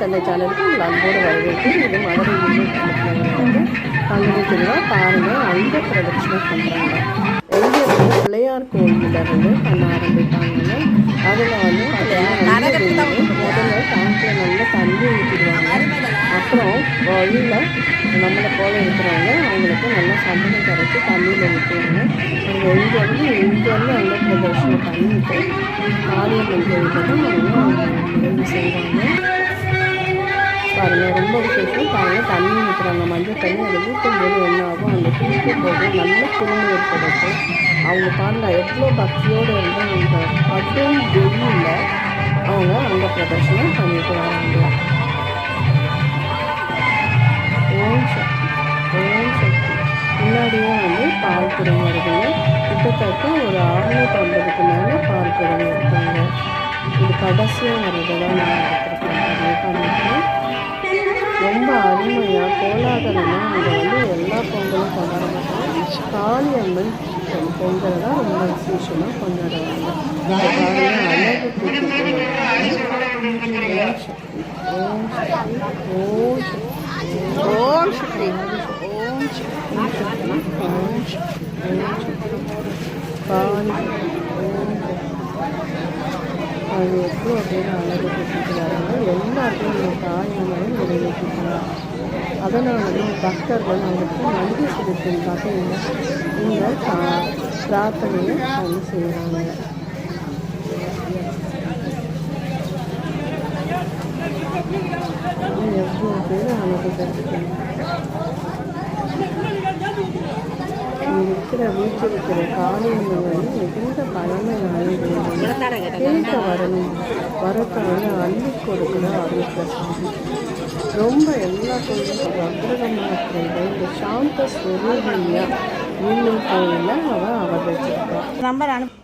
அம்மன் தந்தை சேனலுக்கு உங்கள் அன்போடு வரவேற்று இது மதுரை வந்து பங்குனி திருவிழா பாருங்கள் அங்க பிரதட்சணை பண்ணுறாங்க எங்கே வந்து பிள்ளையார் கோயிலில் இருந்து பண்ண ஆரம்பிப்பாங்க அதில் வந்து. முதல்ல டேங்க்கில் நல்லா தண்ணி ஊற்றிடுவாங்க அப்புறம் வழியில் நம்மளை போல இருக்கிறவங்க அவங்களுக்கு நல்லா சந்தனம் கரைச்சி தண்ணியில் ஊற்றுவாங்க அவங்க இங்கேருந்து இங்கேருந்து அங்கே பிரதர்ஷனம் பண்ணிட்டு காளியம்மன் கோயிலுக்கு அவங்க நிறைவு செய்வாங்க. பாருங்கள் ரொம்ப விசேஷம். பாருங்கள் தண்ணி ஊற்றுறாங்க மஞ்சள் தண்ணி அதை ஊற்றும் போது என்ன ஆகும்? அந்த குளிக்கும் போது நல்ல குழுமை ஏற்படுத்தும் அவங்க பாருங்கள் எவ்வளோ பக்தியோடு வந்து அந்த கடும் வெயிலில் அவங்க அந்த பிரதர்ஷனம் பண்ணிட்டு வராங்க. ஓம் சக்தி ஓம் சக்தி. முன்னாடியும் வந்து பால் குடம் வருதுங்க கிட்டத்தட்ட ஒரு அறுநூற்றி ஐம்பதுக்கு மேலே பால் குடம் இருக்காங்க. இது கடைசியாக வர்றதை நான் எடுத்துருக்கேன். பண்ணிட்டு ரொம்ப அருமையாக கோலாகலமாக அங்கே வந்து எல்லா பொங்கலும் கொண்டாட மாட்டாங்க காளி அம்மன் பொங்கல் தான் ரொம்ப விசேஷமாக கொண்டாடுவாங்க. அழகு ஓம் சக்தி ஓம் சக்தி ஓம் சக்தி ஓம் சக்தி ஓம் சக்தி ஓம் சக்தி காளி ஓம் அது எப்போ அப்படின்னு அழகு கொடுத்துட்டு வராங்க எல்லாருக்கும் இந்த தாயங்களும் நிறைவேற்றிக்கிறாங்க அதனால தான் பக்தர்கள் அவருக்கு நன்றி செலுத்தும் வகையில் இந்த பிரார்த்தனையை பண்ணி செய்கிறாங்க எவ்வளோ பேர் கற்றுக்கணும் இங்கே இருக்கிற வீட்டில் இருக்கிற காளியம்மன் வந்து மிகுந்த தெய்வம். கேட்க வரணும் வரத்தை வந்து அள்ளி கொடுக்குற அருள்பிரசாமி ரொம்ப எல்லா கோயிலும் அக்ரகமாக இந்த சாந்த ஸ்வரூபியா இன்னும் கோயிலில் அவள் அவதரிச்சிருக்கா. நம்பர் அனுப்பி